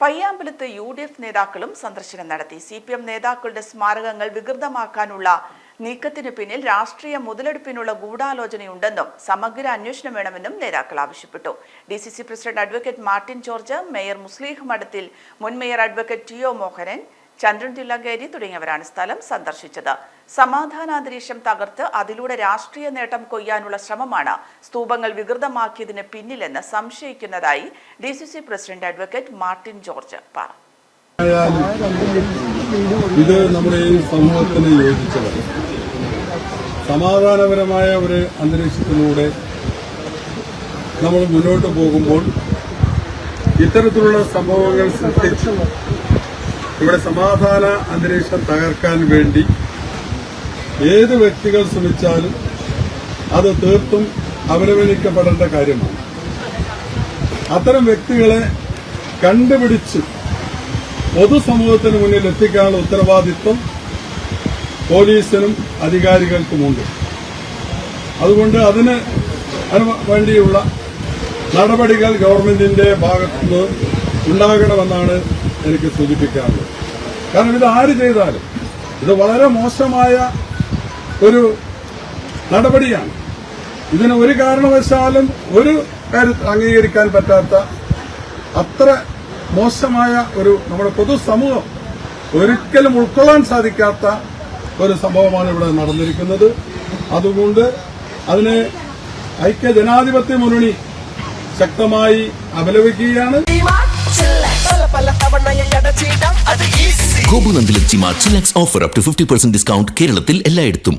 പയ്യാമ്പലത്ത് U D F നേതാക്കളും സന്ദർശനം നടത്തി. സി പി എം നേതാക്കളുടെ സ്മാരകങ്ങൾ വികൃതമാക്കാനുള്ള നീക്കത്തിനു പിന്നിൽ രാഷ്ട്രീയ മുതലെടുപ്പിനുള്ള ഗൂഢാലോചനയുണ്ടെന്നും സമഗ്ര അന്വേഷണം വേണമെന്നും നേതാക്കൾ ആവശ്യപ്പെട്ടു. D C C president advocate Martin George mayor Muslih Madathil മുൻ mayor advocate T O Mohanan Chandran Thillankeri തുടങ്ങിയവരാണ് സ്ഥലം സന്ദർശിച്ചത്. സമാധാനാന്തരീക്ഷം തകർത്ത് അതിലൂടെ രാഷ്ട്രീയ നേട്ടം കൊയ്യാനുള്ള ശ്രമമാണ് സ്തൂപങ്ങൾ വികൃതമാക്കിയതിന് പിന്നിലെന്ന് സംശയിക്കുന്നതായി D C C president advocate Martin George പറഞ്ഞു ഇത് നമ്മുടെ ഈ സമൂഹത്തിന് സമാധാനപരമായ ഒരു അന്തരീക്ഷത്തിലൂടെ നമ്മൾ മുന്നോട്ട് പോകുമ്പോൾ ഇത്തരത്തിലുള്ള സംഭവങ്ങൾ സൃഷ്ടിച്ച് ഇവിടെ സമാധാന അന്തരീക്ഷം തകർക്കാൻ വേണ്ടി ഏത് വ്യക്തികൾ ശ്രമിച്ചാലും അത് തീർത്തും അപലപനിക്കപ്പെടേണ്ട കാര്യമാണ്. അത്തരം വ്യക്തികളെ കണ്ടുപിടിച്ച് പൊതുസമൂഹത്തിന് മുന്നിൽ എത്തിക്കാനുള്ള ഉത്തരവാദിത്വം പോലീസിനും അധികാരികൾക്കുമുണ്ട്. അതുകൊണ്ട് അതിന് വേണ്ടിയുള്ള നടപടികൾ ഗവൺമെന്റിന്റെ ഭാഗത്തുനിന്ന് ഉണ്ടാകണമെന്നാണ് എനിക്ക് സൂചിപ്പിക്കാറുള്ളത് കാരണം ഇത് ആര് ചെയ്താലും ഇത് വളരെ മോശമായ ഒരു നടപടിയാണ്. ഇതിന് ഒരു കാരണവശാലും ഒരു കാര്യത്തിൽ അംഗീകരിക്കാൻ പറ്റാത്ത അത്ര മോശമായ ഒരു നമ്മുടെ പൊതുസമൂഹം ഒരിക്കലും ഉൾക്കൊള്ളാൻ സാധിക്കാത്ത ഒരു സംഭവമാണ് ഇവിടെ നടന്നിരിക്കുന്നത്. അതുകൊണ്ട് അതിനെ ഐക്യ ജനാധിപത്യ മുന്നണി ശക്തമായി അപലപിക്കുകയാണ്. ചിമാർ ഗോപുനന്ദിലെ ചിമ ചിലാക്സ് offer up to fifty percent discount കേരളത്തിൽ എല്ലായിടത്തും.